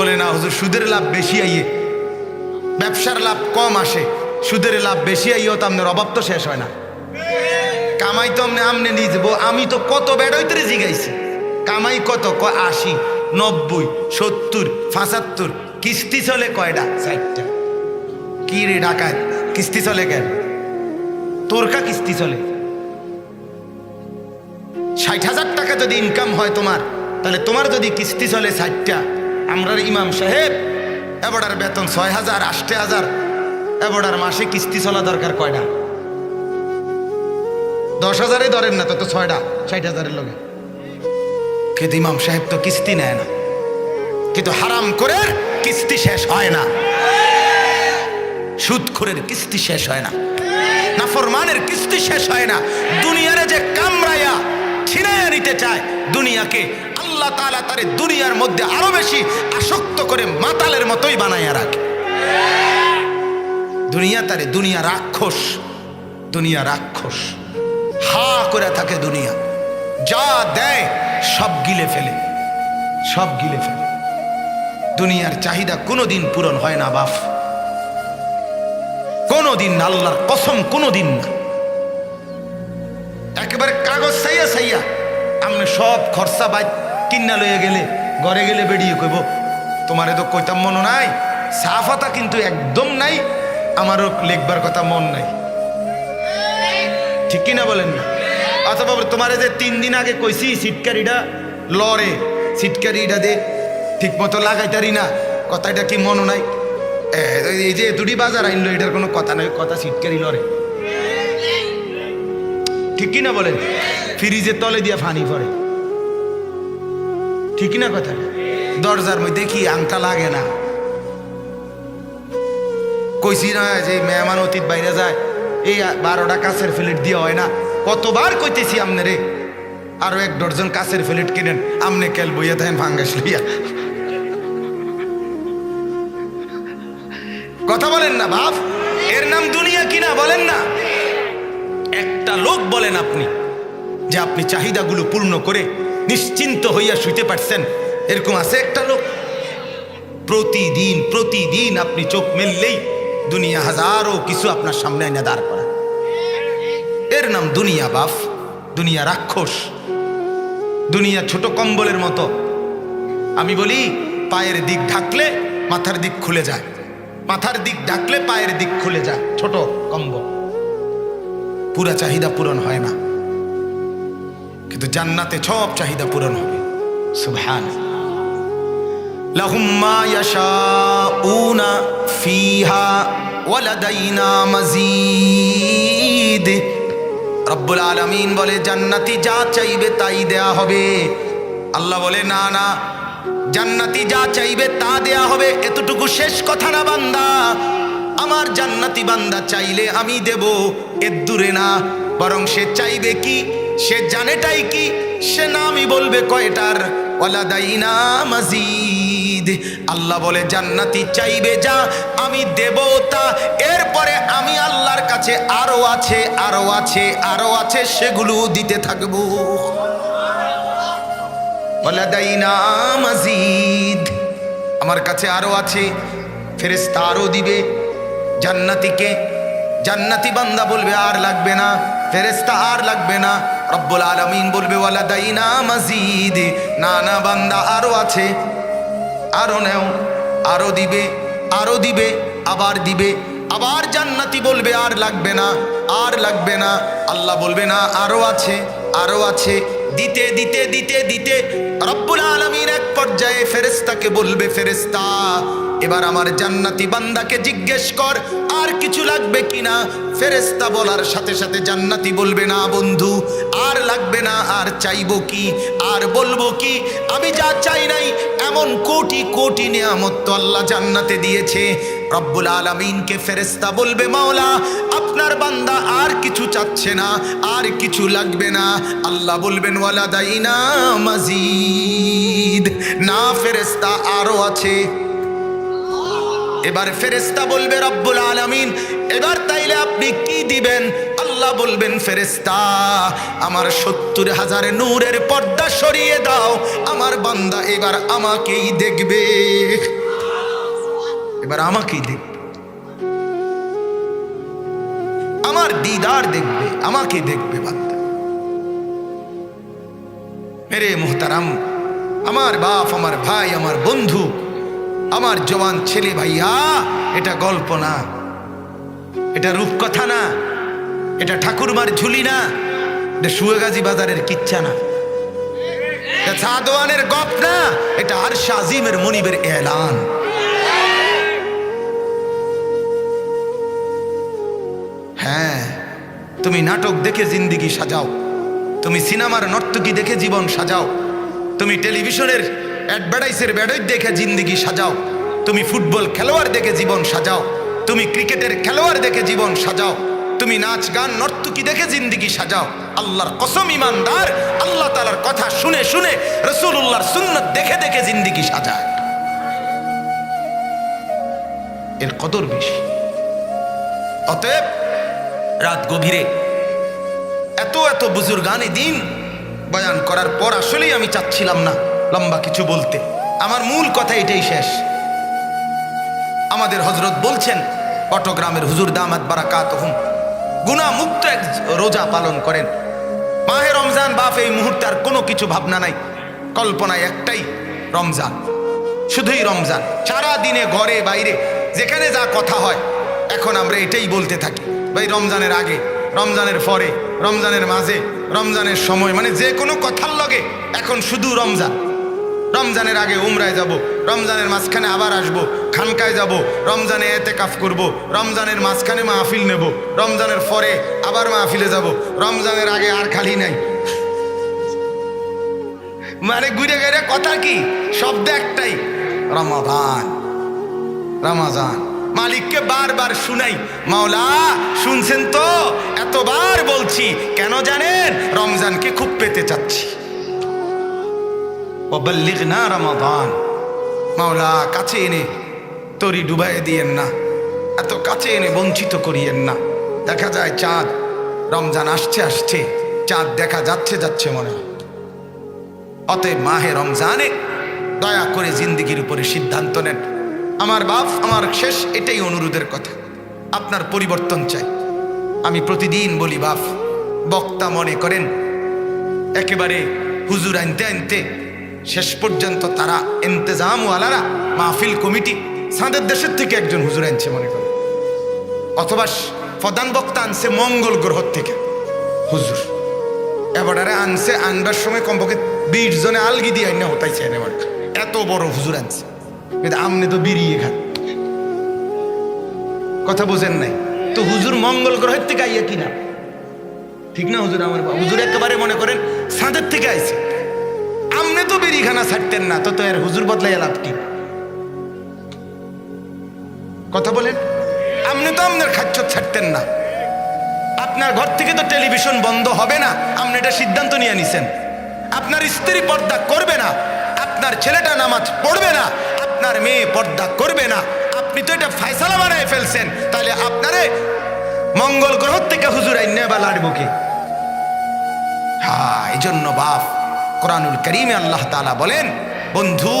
বলে না, হুজুর, সুদের লাভ বেশি আইয়ে। ব্যবসার লাভ কম আসে। সুদের লাভ বেশি আইয়েও তো আপনার অভাব তো শেষ হয় না। কামাই তো আমনে আমনে নিয়ে যাব আমি তো কত বেড়াইতে জিগাইছি। কামাই কত? ক আশি, নব্বই, সত্তর, পঁচাত্তর। কিস্তি চলে কয়টা ষাটটা কি রে ডাকায় কিস্তি চলে কেন? তোর কা কিস্তি চলে? ষাট হাজার টাকা যদি ইনকাম হয় তোমার, তাহলে তোমার যদি কিস্তি চলে ষাটটা আমরার ইমাম সাহেব এবারার বেতন ছয় হাজার, আষ্টে হাজার। এবারার মাসে কিস্তি চলা দরকার কয়টা? দশ হাজারে ধরেন না তো তো ছয়টা, ষাট হাজারের লগে। কিন্তু ইমাম সাহেব তো কিস্তি নেয় না। কিন্তু হারাম করে কিস্তি শেষ হয় না। সুদখোরের কিস্তি শেষ হয় না। নাফরমানের কিস্তি শেষ হয় না। দুনিয়ারে যে কামড়াইয়া ছিনাইয়া নিতে চায়, দুনিয়াকে আল্লাহ তাআলা তারে দুনিয়ার মধ্যে আরও বেশি আসক্ত করে মাতালের মতোই বানাইয়া রাখে। দুনিয়া তারে দুনিয়া রাক্ষস দুনিয়া রাক্ষস। হা করে থাকে দুনিয়া। যা দেয় সব গিলে ফেলে, সব গিলে ফেলে। দুনিয়ার চাহিদা কোনোদিন পূরণ হয় না বাপ কোনোদিন না, আল্লাহর কসম কোনোদিন না। একেবারে কাগজ সাইয়া সাইয়া আপনি সব খরচা বাই কিনা লইয়া গেলে, ঘরে গেলে বেরিয়ে কইব, তোমারে তো কইতাম মনে নাই, সাফাতা কিন্তু একদম নাই, আমারও লেখবার কথা মন নাই। ঠিক কিনা বলেন না? অথবা তোমারে যে তিন দিন আগে কইছি সিটকারিটা লরে সিটকারিটা দে ঠিক মতো লাগাইতারি না, কথাটা কি মনে নাই? এই যে দুটি বাজার আইনলো, এটার কোনো কথা নাই, কথা সিটকারি লরে। ঠিক কিনা বলেন? ফ্রিজের তলে দিয়া ফানি পড়ে ঠিক না কথা? দরজার মধ্যে কি আংটা লাগে না? কইছি না যে মেহমান অতীত বাইরে যায়, এই বারোটা কাছের ফ্লেট দিয়ে হয় না। কতবার কইতেছি আমনে রে আরও এক ডজন কাছের ফ্লেট কিনেন, আমনে কেল বইয়া দেন ভাঙ্গাস লইয়া। কথা বলেন না বাপ, এর নাম দুনিয়া কিনা বলেন না। একটা লোক বলেন আপনি, যে আপনি চাহিদাগুলো পূর্ণ করে নিশ্চিন্ত হইয়া শুইতে পারছেন। এরকম আছে একটা লোক। প্রতিদিন প্রতিদিন আপনি চোখ মেললেই দুনিয়া হাজারো কিছু আপনার সামনে এনে দাঁড় করা এর নাম দুনিয়া বাফ, দুনিয়া রাক্ষস, দুনিয়া ছোট কম্বলের মতো। আমি বলি, পায়ের দিক ঢাকলে মাথার দিক খুলে যায়। মাথার দিক ঢাকলে পায়ের দিক খুলে যায়, ছোট কম্বল। পুরা চাহিদা পূরণ হয় না। কিন্তু জান্নাতে সব চাহিদা পূরণ হবে। সুবহান লাহুম মা ইয়াশাউনা ফিহা ওয়ালাদাইনা মাজিদ রব্বুল আলামিন বলে, জান্নাতি যা চাইবে তাই দেয়া হবে। আল্লাহ বলে, না না, জান্নাতি যা চাইবে তা দেয়া হবে। এতটুকু শেষ কথা না বান্দা। আমার জান্নাতি বান্দা চাইলে আমি দেব, এর দূরে না। বরং সে চাইবে কি? সে জানেটাই কি? সে নামই বলবে কয়টার? ওয়ালাদাইনা মাজিদ। আল্লাহ বলে, জান্নাতি চাইবে যা, আমি দেব তা। এরপরে আমি আল্লাহর কাছে আরও আছে আরও আছে আরও আছে, সেগুলো দিতে থাকব। ওয়ালাদাইনা মাজিদ। আমার কাছে আরও আছে, ফেরেশতা আরও দিবে। জান্নাতিকে, জান্নাতি বান্দা বলবে, আর লাগবে না। ফেরেশতা আর লাগবে না। রব্বুল আলমিন বলবে, ওয়ালাদাইনা মাজিদ। না না বান্দা আরও আছে, আরও নেও, আরও দিবে আরও দিবে, আবার দিবে। আবার জান্নাতি বলবে, আর লাগবে না, আর লাগবে না। আল্লাহ বলবে, না, আরও আছে আরও আছে। দিতে দিতে দিতে দিতে, রব্বুল পর্যায়ে ফেরেস্তাকে বলবে ফেরেস্তা এবার আমার জান্নাতি বান্দাকে জিজ্ঞেস কর, আর কিছু লাগবে কিনা? ফেরেস্তা বলার সাথে সাথে জান্নাতি বলবে, না বন্ধু, আর লাগবে না, আর চাইব কি, আর বলব কি? আমি যা চাই নাই, এমন কোটি কোটি নিয়ামত তো আল্লাহ জান্নাতে দিয়েছে। রব্বুল আলমিনকে ফেরেস্তা বলবে, মাওলা, আপনার বান্দা আর কিছু চাচ্ছে না, আর কিছু লাগবে না। আল্লাহ বলবেন, ওয়ালা দাইনা মাজিদ। না ফেরেস্তা আরও আছে। এবার ফেরেস্তা বলবে, রব্বুল আলামিন, এবার তাইলে আপনি কি দিবেন? আল্লাহ বলবেন ফেরেস্তা আমার সত্তর হাজার নূরের পর্দা সরিয়ে দাও, আমার বান্দা এবার আমাকেই দেখবে। এবার আমাকেই দেখবে। আমার দিদার দেখবে, আমাকে দেখবে মেরে মোহতারাম, আমার বাপ, আমার ভাই, আমার বন্ধু, আমার জওয়ান ছেলে ভাইয়া, এটা গল্প না। এটা রূপকথা না। এটা ঠাকুরমার ঝুলি না। এটা সুয়েগাজী বাজারের কিচ্ছা না। এটা সাদওয়ানের গপ না। এটা আর শাজিমের মনিবের এলান। তুমি নাটক দেখে জিন্দিগি সাজাও। তুমি সিনেমার নর্তকী দেখে জীবন সাজাও। তুমি টেলিভিশনের অ্যাডভার্টাইসের ব্যাডই দেখে জিন্দিগি সাজাও। তুমি ফুটবল খেলোয়াড় দেখে জীবন সাজাও। তুমি ক্রিকেটের খেলোয়াড় দেখে জীবন সাজাও। তুমি নাচ, গান, নর্তকী দেখে জিন্দিগি সাজাও। আল্লাহর কসম ইমানদার, আল্লাহ তালার কথা শুনে শুনে রসুল্লাহর সুন্নত দেখে দেখে জিন্দিগি সাজায়। এর কদর বেশি। অতএব রাত গভীরে। এত এত বুজুর্গানি দিন বয়ান করার পর আসলেই আমি চাচ্ছিলাম না লম্বা কিছু বলতে। আমার মূল কথা এটাই শেষ। আমাদের হজরত বলছেন চট্টগ্রামের হুজুর দামাত বারাকাত হুম গুণা মুক্ত এক রোজা পালন করেন। মাহে রমজান বাপ এই মুহূর্তে আর কোনো কিছু ভাবনা নাই। কল্পনায় একটাই, রমজান। শুধুই রমজান। সারা দিনে ঘরে, বাইরে, যেখানে যা কথা হয়, এখন আমরা এটাই বলতে থাকি। ভাই, রমজানের আগে, রমজানের পরে, রমজানের মাঝে, রমজানের সময় মানে যে কোনো কথার লগে এখন শুধু রমজান। রমজানের আগে উমরায় যাব, রমজানের মাঝখানে আবার আসব, খানকায় যাব, রমজানে এতে কাফ করব, রমজানের মাঝখানে মাহফিল নেব, রমজানের পরে আবার মাহফিলে যাব, রমজানের আগে আর খালি নাই। মানে ঘুরে ঘুরে কথা কি? শব্দ একটাই, রমাদান, রমাজান। মালিককে বারবার শুনাই, মাওলা, শুনছেন তো? এতবার বলছি, কেন জানেন? রমজানকে খুব পেতে চাচ্ছি। না রমাদান। মাওলা, কাছে এনে তরি ডুবাই দিয়েন না। এত কাছে এনে বঞ্চিত করিয়েন না। দেখা যায় চাঁদ, রমজান আসছে আসছে। চাঁদ দেখা যাচ্ছে যাচ্ছে মনে অতএব মাহে রমজানে দয়া করে জিন্দিগির উপরে সিদ্ধান্ত নেন। আমার বাপ, আমার শেষ, এটাই অনুরোধের কথা। আপনার পরিবর্তন চাই। আমি প্রতিদিন বলি, বাপ, বক্তা মনে করেন, একেবারে হুজুর আনতে আনতে শেষ পর্যন্ত তারা এন্তেজামওয়ালারা মাহফিল কমিটি, সাঁদের দেশের থেকে একজন হুজুর আনছে মনে করেন। অথবা প্রধান বক্তা আনছে মঙ্গল গ্রহ থেকে হুজুর। এবারে আনছে, আনবার সময় কমপক্ষে বিশ জনে আলগি দিয়ে আইনা হতাইছে এবার এত বড় হুজুর আনছে। কিন্তু আমনে তো বেরিয়ে খান কথা বোঝেন নাই? তো হুজুর মঙ্গল গ্রহের থেকে আইয়া কিনা ঠিক না হুজুর আমার বাবা? হুজুর একেবারে মনে করেন সাঁদের থেকে আইছে। আমনে তো বেরিখানা ছাড়তেন না, তো এর হুজুর বদলাই লাভ কি? কথা বলেন? আপনি তো আপনার খাচ্ছ ছাড়তেন না। আপনার ঘর থেকে তো টেলিভিশন বন্ধ হবে না আপনি এটা সিদ্ধান্ত নিয়ে নিছেন। আপনার স্ত্রী পর্দা করবে না, আপনার ছেলেটা নামাজ পড়বে না আপনার মেয়ে পর্দা করবে না। আপনি তো এটা ফায়সালা বানায় ফেলছেন। তাহলে আপনারে মঙ্গল গ্রহ থেকে হুজুর আইনে বা লাড়বো কে? হ্যাঁ এই জন্য বাপ, কোরআনুল করিমে আল্লাহ তাআলা বলেন, বন্ধু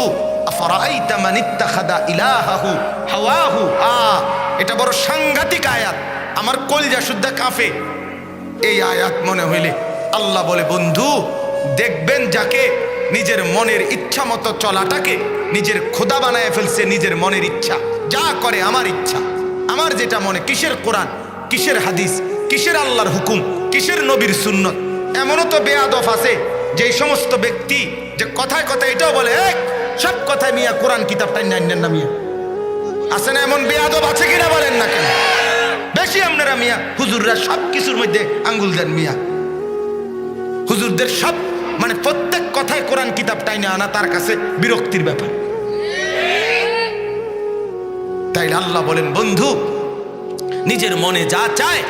এটা বড় সাংঘাতিক আয়াত। আমার কলজা শুদ্ধ কাফে। এই আয়াত মনে হইলে আল্লাহ বলে, বন্ধু, দেখবেন যাকে নিজের মনের ইচ্ছা মতো চলাটাকে নিজের খোদা বানায় ফেলছে নিজের মনের ইচ্ছা। যা করে আমার ইচ্ছা। আমার যেটা মনে, কিসের কোরআন? কিসের হাদিস? কিসের আল্লাহর হুকুম? কিসের নবীর সুন্নত? এমনও তো বেয়াদফ আছে যে সমস্ত ব্যক্তি যে কথায় কথায় এটাও বলে এক সব কথায় মিয়া কোরআন কিতাবটাই নেন না মিয়া। আছে না এমন বেয়াদব আছে কিনা বলেন না কেন? বেশি আপনারা মিয়া, হুজুররা সব কিছুর মধ্যে আঙ্গুল দেন মিয়া। হুজুরদের সব মানে প্রত্যেক কথায় কোরআন কিতাব টাইনে আনা, তার কাছে বিরক্তির ব্যাপার। তাই আল্লাহ বলেন, বন্ধু, নিজের মনে যা চায়,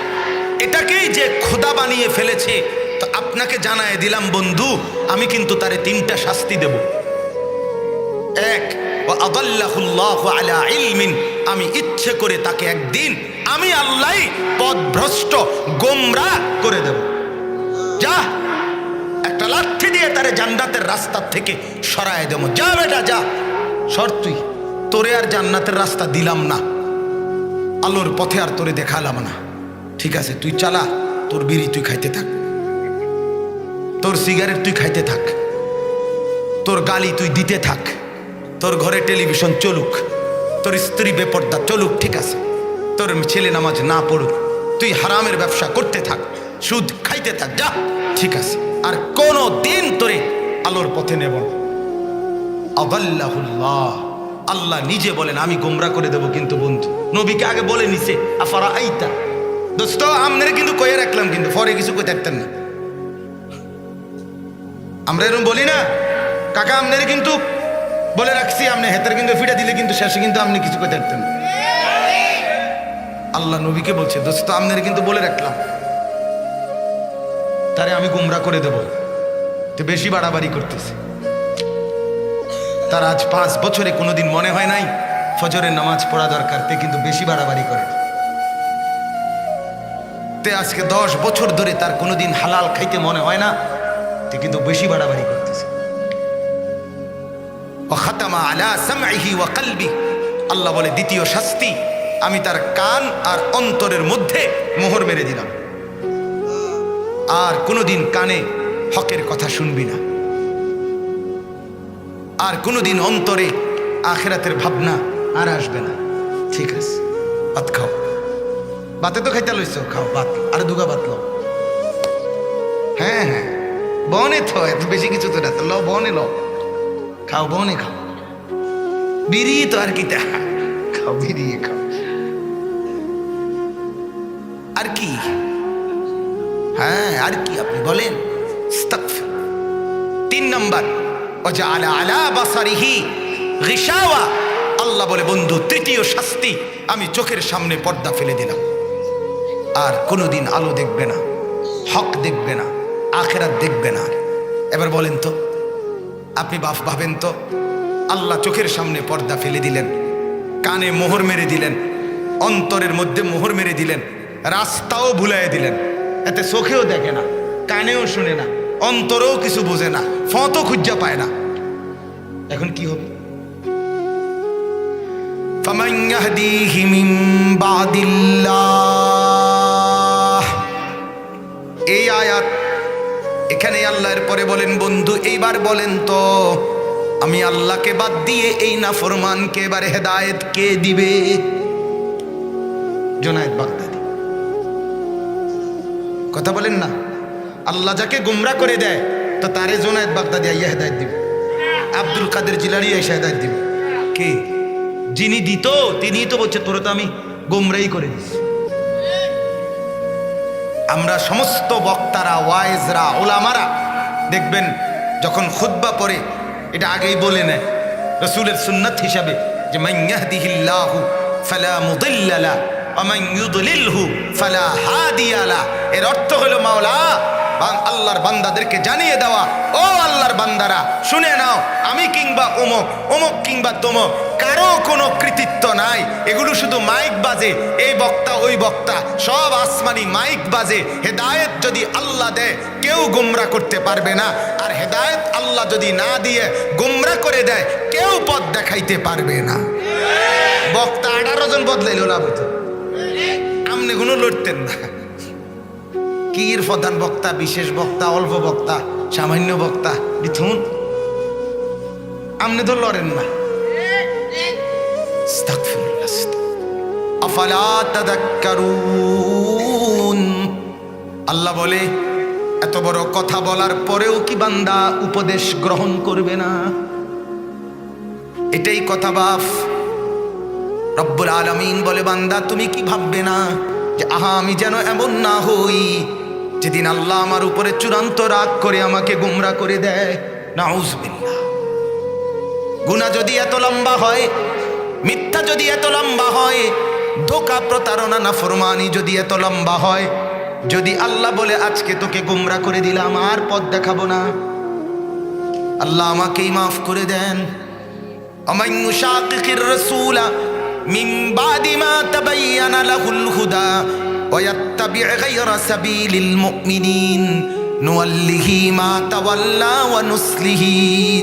এটাকেই যে খোদা বানিয়ে ফেলেছে, তো আপনাকে জানায় দিলাম, বন্ধু, আমি কিন্তু তারে তিনটা শাস্তি দেব। এক আমি ইচ্ছে করে তাকে একদিন আমি আল্লাহ পদভ্রষ্ট গোমরা করে দেব। যা একটা লাঠি দিয়ে তারে জান্নাতের রাস্তার থেকে সরায় দেবো। যা বেটা, যা। সর তুই। তোরে আর জান্নাতের রাস্তা দিলাম না। আলোর পথে আর তোরে দেখালাম না। ঠিক আছে, তুই চালা। তোর বিড়ি তুই খাইতে থাক। তোর সিগারেট তুই খাইতে থাক। তোর গালি তুই দিতে থাক। তোর ঘরে টেলিভিশন চলুক। তোর স্ত্রী বেপর্দা চলুক, ঠিক আছে। তোর ছেলে নামাজ না পড়ুক। তুই হারামের ব্যবসা করতে থাক। সুদ খাইতে থাক, যা। ঠিক আছে। আর কোনো দিন তোরে আলোর পথে নেব না। আবাল্লাহুল্লাহ আল্লাহ নিজে বলেন, আমি গোমরা করে দেব কিন্তু বন্ধু। নবীকে আগে বলে নিছে, আফারা আইতা। দোস্ত, আমনের কিন্তু কয়ে রাখলাম কিন্তু, পরে কিছু কই থাকতেন না। আমরা এরকম বলি না, কাকা আমনের কিন্তু বলে রাখছি আপনি হেতার কিন্তু ফিটা দিলে কিন্তু শেষে কিন্তু আপনি কিছু কই থাকতেন না। আল্লাহ নবীকে বলছে, দোস্ত, আমনের কিন্তু বলে রাখলাম। তারে আমি গুমরা করে দেব। তো বেশি বাড়াবাড়ি করতেছে। তার আজ পাঁচ বছরে কোনোদিন মনে হয় নাই, ফজরের নামাজ পড়া দরকার, তে কিন্তু বেশি বাড়াবাড়ি করে। তে আজকে দশ বছর ধরে তার কোনোদিন হালাল খাইতে মনে হয় না, তে কিন্তু বেশি বাড়াবাড়ি করতেছে। খাতামা আলা সামঈহি ওয়া কলবি। আল্লাহ বলে, দ্বিতীয় শাস্তি, আমি তার কান আর অন্তরের মধ্যে মোহর মেরে দিলাম। আর কোনোদিন কানে হকের কথা শুনবি না। আর কোনোদিন অন্তরে আখেরাতের ভাবনা আর আসবে না। ঠিক আছে, ভাত খাও। বাতে তো খাইতে লইছ? খাও, ভাত। আর দুগা ভাত লও। হ্যাঁ হ্যাঁ। বনে তো, এত বেশি কিছু তো না। লো বনে লো খাও, বনে খাও। বিড়ি তো আর কি? খাও, বিড়ি খাও। হ্যাঁ আর কি আপনি বলেন। তিন নম্বর ওয়াজআলা আলা গিশাওয়া। আল্লাহ বলে, বন্ধু, তৃতীয় শাস্তি, আমি চোখের সামনে পর্দা ফেলে দিলাম। আর কোনোদিন আলো দেখবে না, হক দেখবে না, আখেরাত দেখবে না। এবার বলেন তো, আপনি বাপ ভাবেন তো, আল্লাহ চোখের সামনে পর্দা ফেলে দিলেন, কানে মোহর মেরে দিলেন, অন্তরের মধ্যে মোহর মেরে দিলেন, রাস্তাও ভুলাই দিলেন। এতে চোখেও দেখে না, কানেও শুনে না, অন্তরেও কিছু বোঝে না ফতো খুঁজা পায় না। এখন কি হবে? এই আয়াত এখানে আল্লাহর পরে বলেন, বন্ধু, এইবার বলেন তো, আমি আল্লাহকে বাদ দিয়ে এই না ফরমানকে এবারে হেদায়েত কে দিবে? জোনায়ত বাগ কথা বলেন না। আল্লাহ যাকে গুমরা করে দেয়, তো তারে জোনায়েদ বাগদাদি আইয়া হেদায়েত দিবে। আব্দুল কাদের জিলানি এসে হেদায়েত দিবে। কে? যিনি দিত, তিনিই তো বলছে, তোরে তো আমি গুমরাই করে দিছি। আমরা সমস্ত বক্তারা, ওয়াইজরা, ওলামারা দেখবেন, যখন খুদ্া পড়ে, এটা আগেই বলে নেয় রসুলের সুন্নত হিসাবে যে, মাইয়াহদিহিল্লাহু ফালা মুদিল্লালা। এর অর্থ হলো, মাওলা আল্লাহর বান্দাদেরকে জানিয়ে দেওয়া। ও আল্লাহর বান্দারা, শুনে নাও, আমি কিংবা অমুক অমুক কিংবা তমুক, কারও কোনো কৃতিত্ব নাই। এগুলো শুধু মাইক বাজে, এই বক্তা, ওই বক্তা, সব আসমানি মাইক বাজে। হেদায়েত যদি আল্লাহ দেয়, কেউ গুমরা করতে পারবে না। আর হেদায়েত আল্লাহ যদি না দিয়ে গুমরা করে দেয়, কেউ পথ দেখাইতে পারবে না। বক্তা আঠারো জন বদলাইল লাভ হতো আমনে কোনো লড়তেন না। কির প্রধান বক্তা, বিশেষ বক্তা, অল্প বক্তা, সামান্য বক্তা, বিথুন আমনে তো লড়েন না। আল্লাহ বলে, এত বড় কথা বলার পরেও কি বান্দা উপদেশ গ্রহণ করবে না? এটাই কথা বাফ। রব্বুল আলমিন বলে, বান্দা, তুমি কি ভাববে না? যে আহা, আমি যেন এমন না হই। যেদিন আল্লাহ আমার উপরে চূড়ান্ত রাগ করে আমাকে গুমরা করে দেয় নাউজবিল্লা গুণা যদি এত লম্বা হয়, মিথ্যা যদি এত লম্বা হয়, ধোকা প্রতারণা না ফরমানি যদি এত লম্বা হয়, যদি আল্লাহ বলে, আজকে তোকে গুমরা করে দিলাম, আর পথ দেখাবো না। আল্লাহ আমাকেই মাফ করে দেন। আমায় রসুলা মিন বাদি মা তাবায়্যানা লাহুল হুদা ওয়া ইয়াত্তাবি গায়রা নুসলিহি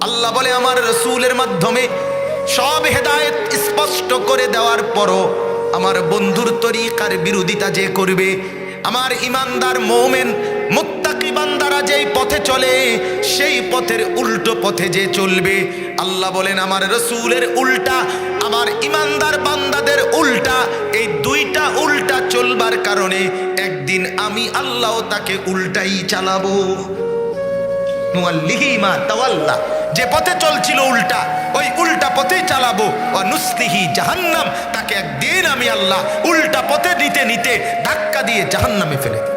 আল্লাহ বলে আমার রসুলের মাধ্যমে সব হেদায়েত স্পষ্ট করে দেওয়ার পরও আমার বন্ধুর তরিকার বিরোধিতা যে করবে, আমার ইমানদার মৌমেন মুত্তাকি বান্দারা যেই পথে চলে, সেই পথের উল্টো পথে যে চলবে। আল্লাহ বলেন, আমার রসুলের উল্টা, আমার ইমানদার বান্দাদের উল্টা, এই দুইটা উল্টা চলবার কারণে একদিন আমি আল্লাহ তাকে উল্টাই চালাবো। যে পথে চলছিল উল্টা, ওই উল্টা পথেই চালাবো। জাহান্নাম, তাকে একদিন আমি আল্লাহ উল্টা পথে নিতে নিতে ধাক্কা দিয়ে জাহান্নামে ফেলে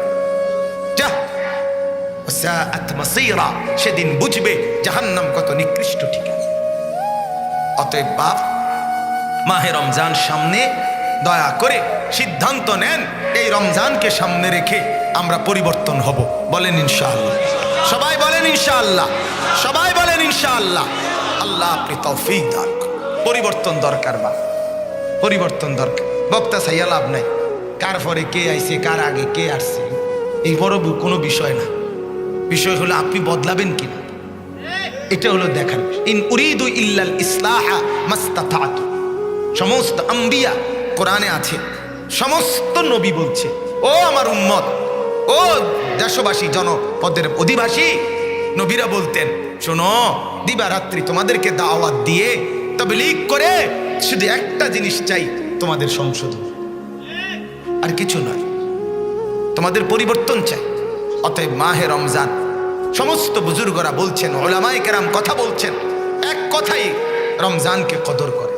সেদিন বুঝবে জাহান্নাম কত নিকৃষ্ট ঠিকানা অতএব বাপ, মাহে রমজান সামনে, দয়া করে সিদ্ধান্ত নেন, এই রমজানকে সামনে রেখে আমরা পরিবর্তন হব। বলেন ইনশাআল্লাহ। সবাই বলেন ইনশাআল্লাহ। সবাই বলেন ইনশাআল্লাহ। আল্লাহ আপনি তৌফিক দান। পরিবর্তন দরকার বা পরিবর্তন দরকার। বক্তা সাইয়া লাভ নাই। কার পরে কে আইছে, কার আগে কে আসছে? এই বড় কোনো বিষয় না। বিষয় হলো আপনি বদলাবেন কিনা? এটা হলো দেখার ইন উরিদু ইল্লাল ইসলাহা মাস্তাতাতু। সমস্ত আম্বিয়া কোরআনে আছে, সমস্ত নবী বলছে, ও আমার উম্মত, ও দেশবাসী, জনপদের অধিবাসী, নবীরা বলতেন, শোনো, দিবারাত্রি তোমাদেরকে দাওয়াত দিয়ে তবে লিক করে শুধু একটা জিনিস চাই, তোমাদের সংশোধন। আর কিছু নয়, তোমাদের পরিবর্তন চাই। অতএব মাহে রমজান। সমস্ত বুজুর্গরা বলছেন ওলামাই কেরাম কথা বলছেন। এক কথাই রমজানকে কদর করে।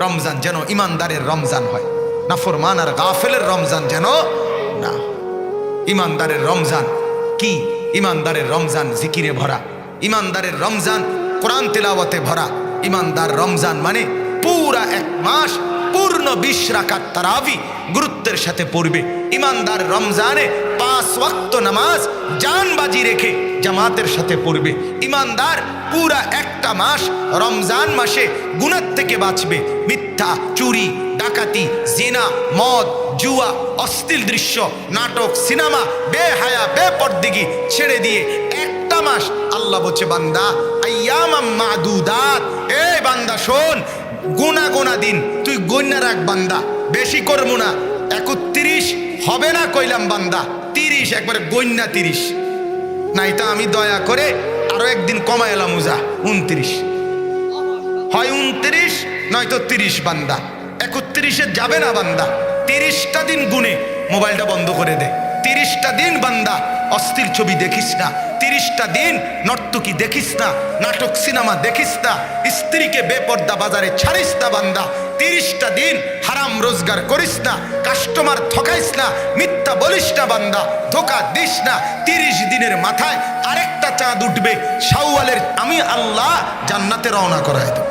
রমজান যেন ইমানদারের রমজান হয় নাফরমান আর গাফেলের রমজান যেন না। ইমানদারের রমজান কি? ইমানদারের রমজান জিকিরে ভরা। ইমানদারের রমজান কোরআন তেলাওয়াতে ভরা। ইমানদার রমজান মানে পুরা এক মাস পূর্ণ বিশ রাকাত তারাবি গুরুত্বের সাথে পড়বে। ইমানদার রমজানে পাঁচ ওয়াক্ত নামাজ জানবাজি রেখে জামাতের সাথে পড়বে। ইমানদার পুরা একটা মাস রমজান মাসে গুণার থেকে বাঁচবে। মিথ্যা, চুরি, ডাকাতি, জিনা, মদ, জুয়া, অশ্লীল দৃশ্য, নাটক, সিনেমা, বেহায়া, বেপরদিগি ছেড়ে দিয়ে একটা মাস আল্লাহ বলছে, বান্দা মাদুদাত। এ বান্দা, শোন গোনা গোনা দিন, তুই গন্যা রাখ বান্দা, বেশি করব না। একত্রিশ হবে না কইলাম বান্দা। তিরিশ, একবারে গন্যা তিরিশ। নাই তা আমি দয়া করে আরও একদিন কমাই এলাম উজা, উনত্রিশ। হয় উনত্রিশ, নয়তো তিরিশ বান্দা। একত্রিশে যাবে না বান্দা। তিরিশটা দিন গুনে মোবাইলটা বন্ধ করে দে। তিরিশটা দিন বান্দা, অস্থির ছবি দেখিস না। তিরিশটা দিন নর্তকী দেখিস না। নাটক, সিনেমা দেখিস না। স্ত্রীকে বেপর্দা বাজারে ছাড়িস না বান্দা। তিরিশটা দিন হারাম রোজগার করিস না কাস্টমার ঠকাইস না, মিথ্যা বলিস না বান্দা, ধোকা দিস না। তিরিশ দিনের মাথায় আরেকটা চাঁদ উঠবে, শাওয়ালের আমি আল্লাহ জান্নাতে রওনা করায় দেব।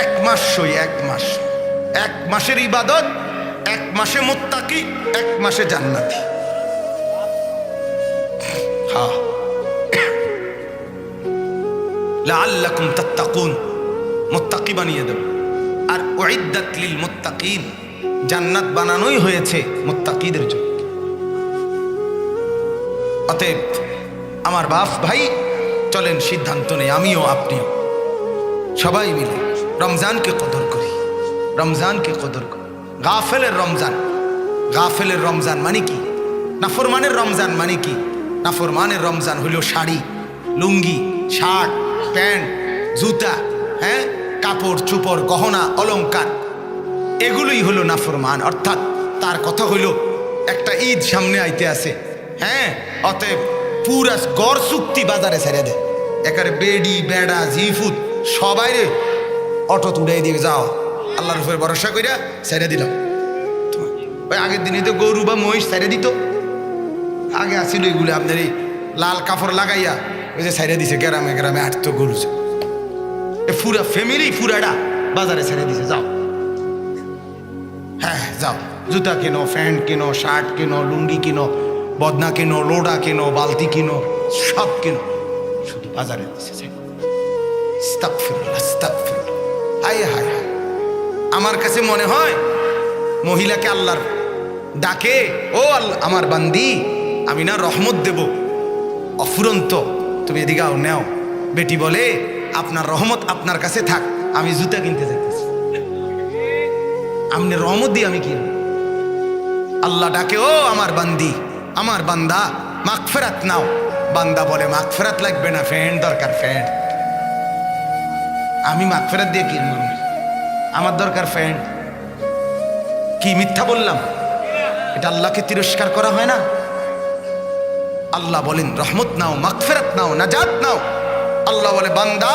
এক মাস সই, এক মাস। এক মাসের ইবাদত, এক মাসে মোত্তাকি, এক মাসে জান্নাতি। হ্যাঁ লাআল্লাকুম তাত্তাকুন। মুত্তাকি বানিয়ে দেব। আর উইদ্দাত লিল মুত্তাকিন, জান্নাত বানানোই হয়েছে মুত্তাকিদের জন্য। অতএব আমার বাপ ভাই, চলেন সিদ্ধান্ত নেই, আমিও আপনিও। সবাই মিলে রমজানকে কদর করি, রমজানকে কদর করি। গাফেলের রমজান গাফেলের রমজান মানে কি? নাফরমানের রমজান মানে কি? নাফরমানের রমজান হইল শাড়ি, লুঙ্গি, শার্ট, প্যান্ট, জুতা হ্যাঁ? কাপড়, চুপড়, গহনা অলঙ্কার এগুলোই হলো নাফরমান, অর্থাৎ তার কথা হইল, একটা ঈদ সামনে আইতে আছে। হ্যাঁ অতএব পুরা গড় চুক্তি বাজারে ছেড়ে দেয় একারে বেডি, বেড়া, জিফুত সবাই রে অটো তুলে দিয়ে যাও। আল্লাহর উপরে ভরসা কইরা ছেড়ে দিলাম। ওই আগের দিনে তো গরু বা মহিষ ছেড়ে দিত। আগে আসিল এগুলো আপনার এই লাল কাপড় লাগাইয়া, ওই যে ছেড়ে দিছে, গ্রামে গ্রামে আটতো গরু এ পুরা ফ্যামিলি পুরাটা বাজারে ছেড়ে দিছে, যাও। হ্যাঁ যাও। জুতা কেনো, প্যান্ট কেনো, শার্ট কেনো, লুঙ্গি কিনো, বদনা কেনো, লোডা কেনো, বালতি কিনো, সব কেনো। শুধু বাজারে দিছে। হায় হায় হায়। আমার কাছে মনে হয় মহিলাকে আল্লাহর ডাকে, ও আমার বান্দি, আমি না রহমত দেব। অফুরন্ত, তুমি এদিকে নেও। বেটি বলে আপনার রহমত আপনার কাছে থাক, আমি জুতা কিনতে যাইতেছি। আপনি রহমত দিয়ে আমি কিনব। আল্লাহ ডাকে, ও আমার বান্দি, আমার বান্দা, মাগফেরাত নাও। বান্দা বলে, মাগফেরাত লাগবে না ফ্যান্ড দরকার ফ্যান্ড আমি মাগফেরাত দিয়ে কিনব। আমার দরকার ফ্যান্ড কি মিথ্যা বললাম? এটা আল্লাহকে তিরস্কার করা হয় না? আল্লাহ বলেন, রহমত নাও, মাগফেরাত নাও, নাজাত নাও। আল্লাহ বলে, বান্দা,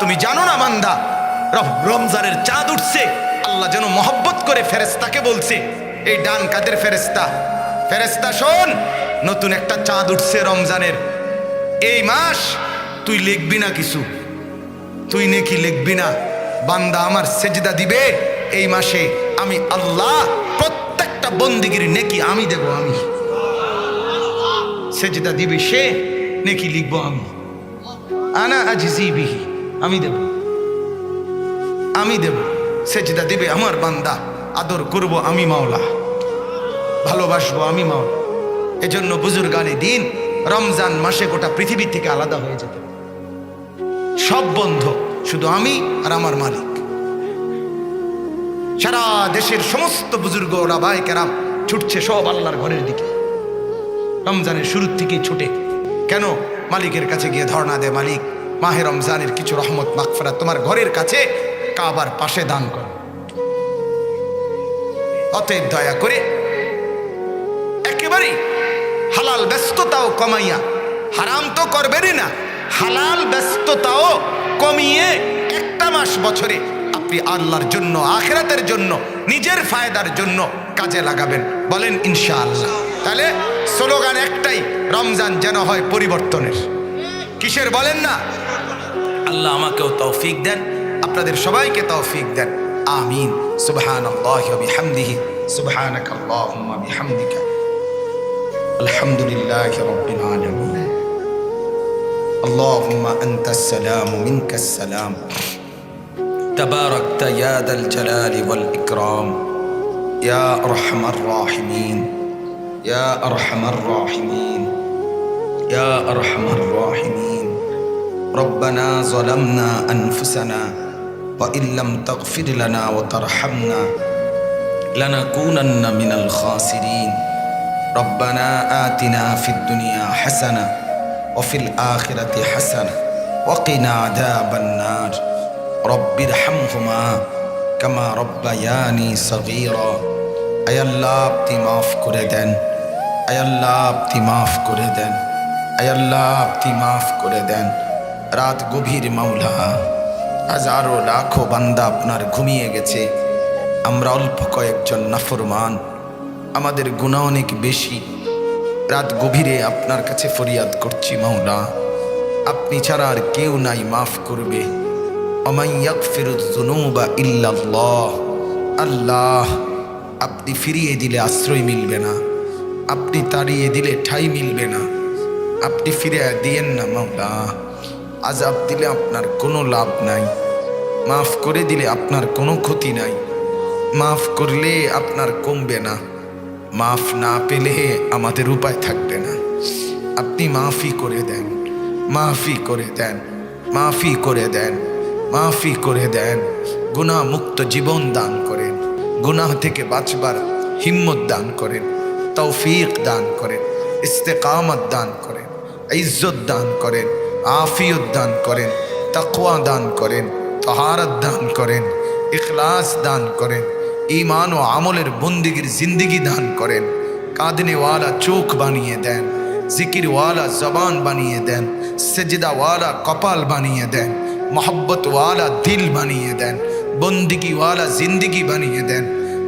তুমি জানো না বান্দা রমজানের চাঁদ উঠছে। আল্লাহ যেন মহব্বত করে ফেরেস্তাকে বলছে, এই ডান কাদের ফেরেস্তা ফেরেস্তা শোন, নতুন একটা চাঁদ উঠছে রমজানের। এই মাস তুই লিখবি না কিছু? তুই নেকি লিখবি না? বান্দা আমার সেজদা দিবে, এই মাসে আমি আল্লাহ প্রত্যেকটা বন্দিগির নেকি আমি দেব আমি। সেজদা দিবে সে, নেকি লিখব আমি। আনা আজিজি বিহি, আমি দেব। আমি দেব, সেজদা দিবে আমার বান্দা, আদর করব আমি মাওলা। ভালোবাসবো আমি মাওলা। এজন্য বুজুর্গানে দিন, রমজান মাসে গোটা পৃথিবী থেকে আলাদা হয়ে যেত। সব বন্ধ, শুধু আমি আর আমার মালিক। সারা দেশের সমস্ত বুজুর্গ রাবাই কেরাম ছুটছে সব আল্লাহর ঘরের দিকে। রমজানের শুরুর থেকেই ছুটে। কেন? মালিকের কাছে গিয়ে ধর্ণা দে মালিক। মাহে রমজানের কিছু রহমত মাকফারা তোমার ঘরের কাছে কাবার পাশে দান কর। অতএব দয়া করে একেবারেই হালাল ব্যস্ততাও কমাইয়া, হারাম তো করবেনই না, হালাল ব্যস্ততাও কমিয়ে একটা মাস বছরে আপনি আল্লাহর জন্য, আখেরাতের জন্য, নিজের ফায়দার জন্য কাজে লাগাবেন। বলেন ইনশাআল্লাহ। তাহলে স্লোগান একটাই রমজান যেন হয় পরিবর্তনের কিসের বলেন না আল্লাহ আমাকেও তৌফিক দেন আপনাদের সবাইকে তৌফিক দেন আমিন সুবহানাল্লাহি ওয়া বিহামদিহি সুবহানাকাল্লাহুম্মা বিহামদিকা الحمد لله رب العالمين اللهم أنت السلام منك السلام تباركت يا ذا الجلال والإكرام يا أرحم الراحمين يا أرحم الراحمين يا أرحم الراحمين ربنا ظلمنا أنفسنا وإن لم تغفر لنا وترحمنا لنكونن من الخاسرين ربنا آتنا في الدنيا حسنة وفي الآخرة حسنة وقنا عذاب النار رب ارحمهما كما ربياني صغيرا أي الله আপনি মাফ করে দেন আয় আল্লাহ, আপনি মাফ করে দেন। আয় আল্লাহ, আপনি মাফ করে দেন। রাত গভীর মাওলা, হাজারো লাখো বান্দা আপনার ঘুমিয়ে গেছে। আমরা অল্প কয়েকজন নাফরমান, আমাদের গুণা অনেক বেশি। রাত গভীরে আপনার কাছে ফরিয়াদ করছি মাওলা, আপনি ছাড়া আর কেউ নাই মাফ করবে। অমাইয়াকফিরুদ্দুনুবা ইল্লাল্লাহ, আল্লাহ, আপনি ফিরিয়ে দিলে আশ্রয় মিলবে না। আপনি তাড়িয়ে দিলে ঠাই মিলবে না। আপনি ফিরে দিয়েন না মাওলা। আজাব দিলে আপনার কোনো লাভ নাই। মাফ করে দিলে আপনার কোনো ক্ষতি নাই। মাফ করলে আপনার কমবে না। মাফ না পেলে আমাদের উপায় থাকবে না। আপনি মাফি করে দেন। মাফি করে দেন। মাফি করে দেন। মাফি করে দেন। গুনাহ মুক্ত জীবন দান করেন। গুনাহ থেকে বাঁচবার হিম্মত দান করেন। তৌফিক দান করেন, ইস্তেকামত দান করেন, ইজ্জত দান করেন, আফিয়ত দান করেন, তাকওয়া দান করেন, তহারত দান করেন, ইখলাস দান করেন ইমান ও আমলের বন্দিগির জিন্দিগি দান করেন, কাঁদনেওয়ালা চোখ বানিয়ে দেন, জিকিরওয়ালা জবান বানিয়ে দেন, সেজদাওয়ালা কপাল বানিয়ে দেন, মোহব্বতওয়ালা দিল বানিয়ে দেন, বন্দিগিওয়ালা জিন্দিগি বানিয়ে দেন,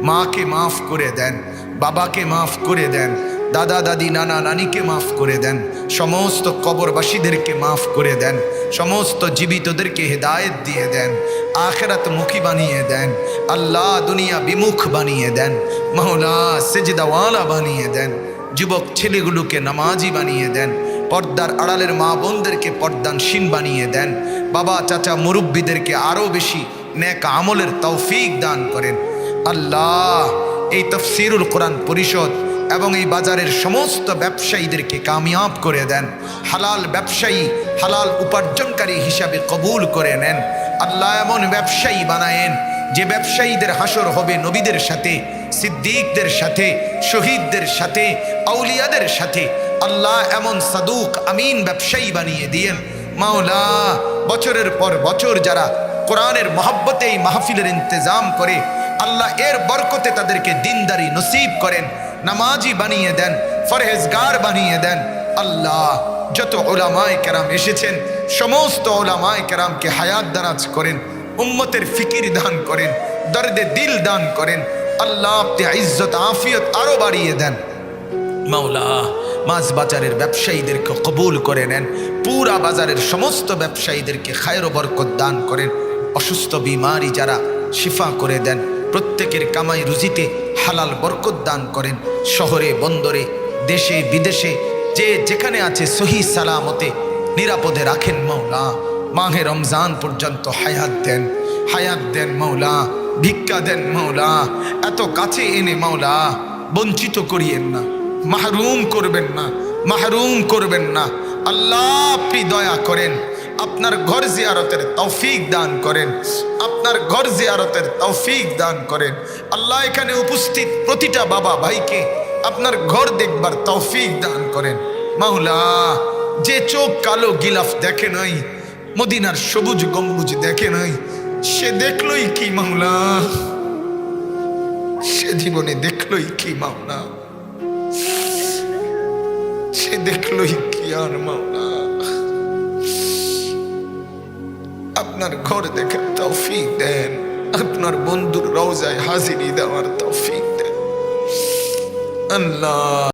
মাকে মাফ করে দেন বাবাকে মাফ করে দেন, দাদা, দাদি, নানা, নানিকে মাফ করে দেন, সমস্ত কবরবাসীদেরকে মাফ করে দেন, সমস্ত জীবিতদেরকে হেদায়েত দিয়ে দেন, আখেরাত মুখী বানিয়ে দেন, আল্লাহ দুনিয়া বিমুখ বানিয়ে দেন, মাওলা সেজদাওয়ালা বানিয়ে দেন, যুবক ছেলেগুলোকে নামাজি বানিয়ে দেন, পর্দার আড়ালের মা বোনদেরকে পর্দানসীন বানিয়ে দেন, বাবা, চাচা, মুরব্বীদেরকে আরও বেশি নেক আমলের তৌফিক দান করেন। আল্লাহ এই তফসিরুল কোরআন পরিষদ এবং এই বাজারের সমস্ত ব্যবসায়ীদেরকে কামিয়াব করে দেন। হালাল ব্যবসায়ী, হালাল উপার্জনকারী হিসাবে কবুল করে নেন। আল্লাহ এমন ব্যবসায়ী বানায়েন, যে ব্যবসায়ীদের হাসর হবে নবীদের সাথে, সিদ্দিকদের সাথে, শহীদদের সাথে, আউলিয়াদের সাথে। আল্লাহ এমন সাদুক, আমিন ব্যবসায়ী বানিয়ে দিয়েন। মাওলা, বছরের পর বছর যারা কোরআনের মহব্বতে এই মাহফিলের ইন্তজাম করে আল্লাহ এর বরকতে তাদেরকে দিনদারি নসিব করেন, নামাজি বানিয়ে দেন, ফরহেজগার বানিয়ে দেন। আল্লাহ যত ওলামায় কেরাম এসেছেন, সমস্ত ওলামায় কেরামকে হায়াত দারাজ করেন, উম্মতের ফিকির দান করেন, দর্দে দিল দান করেন। আল্লাহ আপনি ইজ্জত, আফিয়ত আরও বাড়িয়ে দেন। মাওলা, মাছ বাজারের ব্যবসায়ীদেরকে কবুল করে নেন, পুরা বাজারের সমস্ত ব্যবসায়ীদেরকে খায়ের ও বরকত দান করেন। অসুস্থ, বিমারি যারা শিফা করে দেন প্রত্যেকের কামাই রুজিতে হালাল বরকত দান করেন। শহরে, বন্দরে, দেশে, বিদেশে, যে যেখানে আছে সহি সালামতে নিরাপদে রাখেন মৌলা মাহে রমজান পর্যন্ত হায়াত দেন। হায়াত দেন মৌলা ভিক্ষা দেন মৌলা এত কাছে এনে মৌলা বঞ্চিত করিয়েন না, মাহরুম করবেন না, মাহরুম করবেন না। আল্লাহ আপনি দয়া করেন আপনার ঘর জিয়ারতের তৌফিক দান করেন। আপনার ঘর জিয়ারতের তৌফিক দান করেন। আল্লাহ এখানে উপস্থিত প্রতিটা বাবা ভাইকে আপনার ঘর দেখবার তৌফিক দান করেন। মাওলা, যে চোখ কালো গিলাফ দেখে নাই, মদিনার সবুজ গম্বুজ দেখে নাই, সে দেখলই কি মাওলা? সে জীবনে দেখলই কি মাওলা? সে দেখলই কি আর মাওলা? আপনার ঘর দেখার তৌফিক দেন। আপনার বন্ধুর রওজায় হাজিরি দেওয়ার তৌফিক দেন। আল্লাহ।